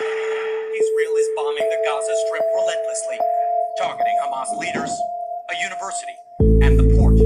Israel is bombing the Gaza Strip relentlessly, targeting Hamas leaders, a university, and the port.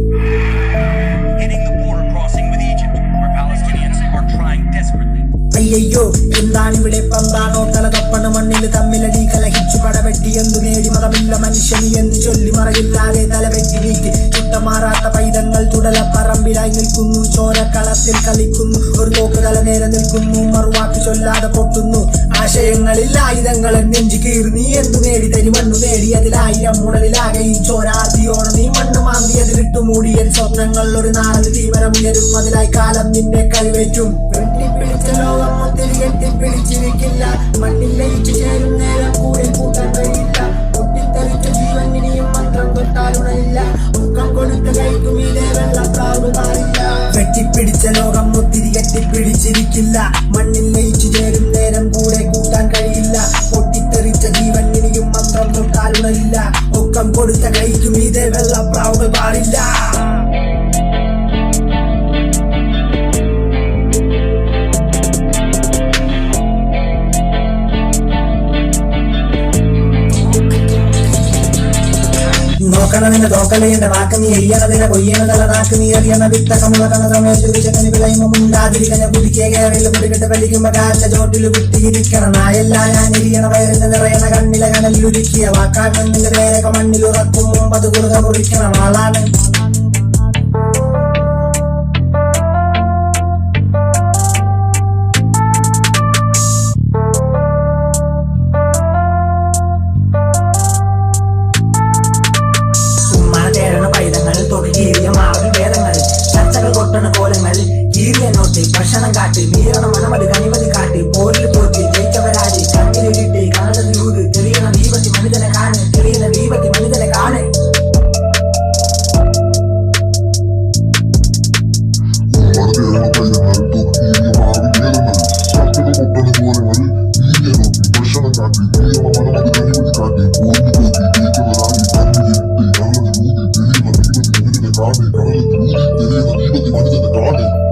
Hitting the border crossing with Egypt, where Palestinians are trying desperately അയ്യോ എന്താണിവിടെ പന്താണോ തല തപ്പണ മണ്ണിൽ തമ്മിലടി കലഹിച്ചു പടവെട്ടി എന്തു നേടി മതമില്ല മനുഷ്യനി എന്ന് ചൊല്ലി മറയില്ലാതെ തലവെട്ടി നീക്കി ചുട്ടമാറാത്ത പൈതങ്ങൾ തുടല പറമ്പിലായി നിൽക്കുന്നു ചോരക്കളത്തിൽ കളിക്കുന്നു ഒരു തോക്ക് തല നേരെ നിൽക്കുന്നു മറുവാക്ക് ചൊല്ലാതെ പൊട്ടുന്നു ആശയങ്ങളിൽ ആയുധങ്ങൾ നെഞ്ചു കീറി നീ എന്തു നേടി? തരി മണ്ണു നേടി. അതിലായിരം മുടലിലാകെ ഈ ചോരാർത്തിയോടെ നീ മണ്ണ് മാന്തി അതിലിട്ടു മൂടിയൻ സ്വപ്നങ്ങൾ ഒരു നാളിൽ തീവരമുയരും അതിലായി കാലം നിന്നെ കൈവേറ്റും. വെട്ടിപ്പിടിച്ച ലോകം ഒത്തിരി കെട്ടിപ്പിടിച്ചിരിക്കില്ല മണ്ണിൽ ലയിച്ചു ചേരും നേരം കൂടെ കൂട്ടാൻ കഴിയില്ല. പൊട്ടിത്തെറിച്ച ജീവൻ ഇനിയും മന്ത്രം തൊട്ടാലുണയില്ല ഉക്കം കൊടുത്ത കൈക്കും ഇതേ വെള്ളപ്രാവ് പാടില്ല വെട്ടിപ്പിടിച്ച ലോകം ഒത്തിരി കെട്ടിപ്പിടിച്ചിരിക്കില്ല. മണ്ണിൽ ലയിച്ചു തൊട്ടാലുണയില്ല ഒക്കം കൊടുത്ത കൈക്കും ഇതേ വെള്ളപ്രാവുകൾ പാടില്ല. നോക്കണം നിന്റെ തോക്കലയുടെ വാക്ക് നീ എയ്യണതിനെ കൊയ്യണതല നാക്ക് നീ എറിയണ. വിത്തകമുള്ള കണകമേശു വിളയുമ്പോ മുണ്ടാതിരിക്കണ കുടിക്കേ കേരളിൽ കുടികിട്ട് വലിക്കുമ്പോ കാച്ച ചോട്ടിൽ കുത്തിയിരിക്കണം. നായല്ല ഞാൻ ഇരിയണ വയറിന്റെ നിറയണ കണ്ണിലെ കനലിലുരുക്കിയ വാക്കാൽ മണ്ണിന്റെ വേരക മണ്ണിൽ ഉറക്കും. മുമ്പ് അത് കുറുക മുറിക്കണം. ആളാണ് the garden.